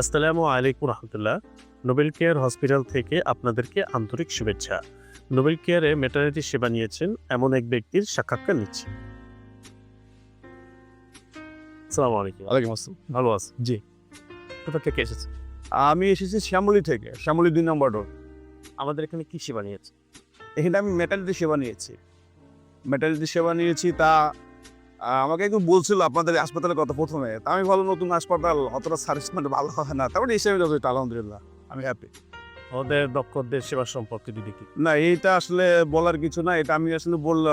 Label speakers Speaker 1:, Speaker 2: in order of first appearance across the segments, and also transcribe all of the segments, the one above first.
Speaker 1: আসসালামু আলাইকুম রহমতুল্লাহ। Nobel care hospital থেকে আপনাদেরকে আন্তরিক শুভেচ্ছা। নোবেল কেয়ারে মেটার্নিটি সেবা নিয়েছেন এমন এক ব্যক্তির সাক্ষাৎকার নিচ্ছি। আসসালামু আলাইকুম।
Speaker 2: ওয়ালাইকুম আসসালাম।
Speaker 1: ভালো আছেন?
Speaker 2: জি।
Speaker 1: কোথা থেকে এসেছেন
Speaker 2: আমি এসেছি শ্যামলী থেকে শ্যামলী দুই নম্বর রোড
Speaker 1: আমাদের এখানে কি সেবা নিয়েছে
Speaker 2: এখানে আমি মেটালিটি সেবা নিয়েছি। মেটালিটি সেবা নিয়েছি তা আমাকে একটু বলছিল আপনাদের হাসপাতালের কথা প্রথমে। তা আমি ভালো নতুন হাসপাতাল অতটা সার্ভিস মানে ভালো হয় না। তারপরে এসে হিসেবে যথেষ্ট আলহামদুলিল্লাহ। আমি হ্যাপি
Speaker 1: আমাদের ডক্টরদের সেবা সম্পর্কে যদি কি?
Speaker 2: না এইটা আসলে বলার কিছু না। এটা আমি আসলে বললে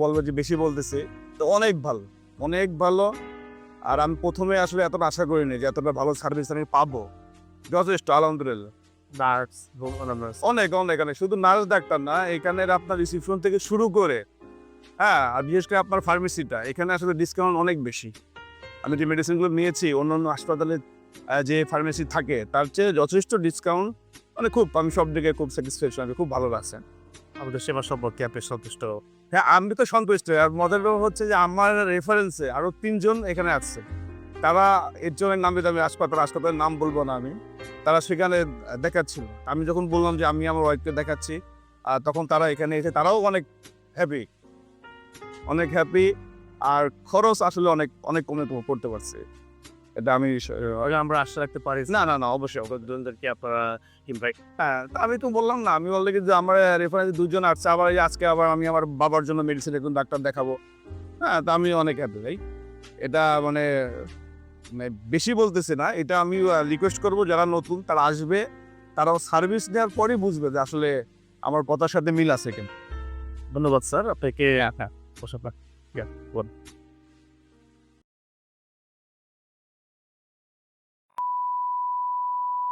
Speaker 2: বলব যে বেশি বলতেছে। তো অনেক ভালো অনেক ভালো। আর আমি প্রথমে আসলে এতটা আশা করিনি যে এতটা ভালো সার্ভিস আমি পাবো। যথেষ্ট আলহামদুলিল্লাহ।
Speaker 1: নার্স নার্স
Speaker 2: অনেক অনেক অনেক। শুধু নার্স ডাক্তার না এখানের আপনার রিসিপশন থেকে শুরু করে হ্যাঁ আর বিশেষ করে আপনার ফার্মেসিটা এখানে আসলে ডিসকাউন্ট অনেক বেশি। আমি যে মেডিসিনগুলো নিয়েছি অন্যান্য হাসপাতালে যে ফার্মেসি থাকে তার চেয়ে যথেষ্ট ডিসকাউন্ট মানে খুব আমি সব দিকে খুব স্যাটিসফ্যাকশন আমি খুব ভালো লাগছে
Speaker 1: আমাদের সেবা সম্পর্কে আপনি সন্তুষ্ট?
Speaker 2: হ্যাঁ আমি তো সন্তুষ্ট আর মজার ব্যাপার হচ্ছে যে আমার রেফারেন্সে আরও তিনজন এখানে আছে। তারা এর জন্য নামে আমি হাসপাতাল হাসপাতালের নাম বলব না আমি। তারা সেখানে দেখাচ্ছিল। আমি যখন বললাম যে আমি আমার ওয়াইফকে দেখাচ্ছি তখন তারা এখানে এসে তারাও অনেক হ্যাপি অনেক হ্যাপি আর খরচ আসলে অনেক অনেক কমে করতে পারছে। এটা আমি
Speaker 1: আমরা আশা রাখতে পারি
Speaker 2: না না না অবশ্যই অবশ্যই।
Speaker 1: দুজনদেরকে আপনারা ইনভাইট
Speaker 2: হ্যাঁ তা আমি তো বললাম না আমি অলরেডি যে আমার রেফারেন্স দুজন আসছে আবার আজকে আবার আমি আমার বাবার জন্য মেডিসিন একজন ডাক্তার দেখাবো। হ্যাঁ তা আমি অনেক হ্যাপি ভাই। এটা মানে মানে বেশি বলতেছি না এটা আমি রিকোয়েস্ট করব যারা নতুন তারা আসবে তারাও সার্ভিস নেওয়ার পরেই বুঝবে যে আসলে আমার কথার সাথে মিল আছে কেন।
Speaker 1: ধন্যবাদ স্যার। আপনাকে
Speaker 2: হ্যাঁ
Speaker 1: বসে